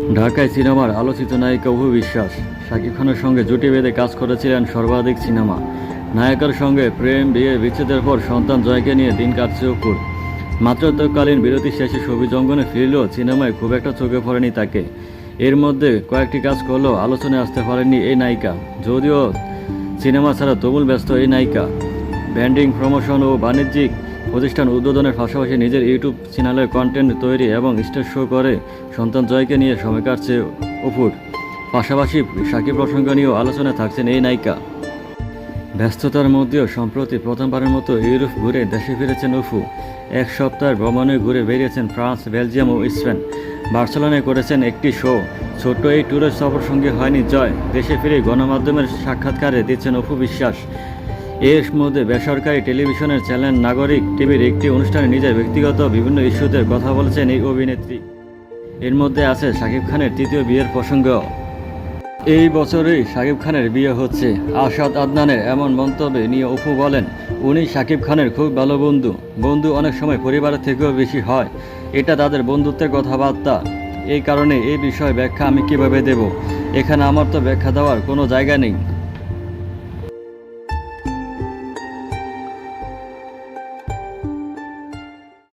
ঢাকায় সিনেমার আলোচিত নায়িকা অপু বিশ্বাস শাকিব খানের সঙ্গে জুটি বেঁধে কাজ করেছিলেন সর্বাধিক সিনেমা। নায়িকার সঙ্গে প্রেম, বিয়ে, বিচ্ছেদের পর সন্তান জয়কে নিয়ে দিন কাটছে অপুর। মাত্রান্তকালীন বিরতি শেষে ছবি জঙ্গনে ফিরলেও সিনেমায় খুব একটা চোখে পড়েনি তাকে। এর মধ্যে কয়েকটি কাজ করলেও আলোচনায় আসতে পারেননি এই নায়িকা। যদিও সিনেমা ছাড়া তবুল ব্যস্ত এই নায়িকা। ব্যান্ডিং, প্রমোশন ও বাণিজ্যিক প্রতিষ্ঠান উদ্বোধনের পাশাপাশি নিজের ইউটিউব চ্যানেলে কন্টেন্ট তৈরি এবং স্টেজ শো করে সন্তান জয়কে নিয়ে সময় কাটছে অপুর পাশাপাশি সাকিব প্রসঙ্গ নিয়েও আলোচনায় থাকছেন এই নায়িকা। ব্যস্ততার মধ্যেও সম্প্রতি প্রথমবারের মতো ইউরোপ ঘুরে দেশে ফিরেছেন অফু। এক সপ্তাহের ভ্রমণে ঘুরে বেরিয়েছেন ফ্রান্স, বেলজিয়াম ও স্পেন। বার্সেলোনায় করেছেন একটি শো ছোট্ট এই ট্যুরের সফর সঙ্গে হয়নি জয়। দেশে ফিরে গণমাধ্যমের সাক্ষাৎকারে দিচ্ছেন অপু বিশ্বাস। এর মধ্যে বেসরকারি টেলিভিশনের চ্যানেল নাগরিক টিভির একটি অনুষ্ঠানে নিজের ব্যক্তিগত বিভিন্ন ইস্যুতে কথা বলেছেন এই অভিনেত্রী। এর মধ্যে আছে শাকিব খানের তৃতীয় বিয়ের প্রসঙ্গ এই বছরেই শাকিব খানের বিয়ে হচ্ছে। আসাদ আদনানের এমন মন্তব্যে নিয়ে অপু বলেন, উনি শাকিব খানের খুব ভালো বন্ধু। বন্ধু অনেক সময় পরিবারের থেকেও বেশি হয়। এটা তাদের বন্ধুত্বের কথাবার্তা। এই কারণে এই বিষয়ে ব্যাখ্যা আমি কীভাবে দেব? এখানে আমার তো ব্যাখ্যা দেওয়ার কোনো জায়গা নেই।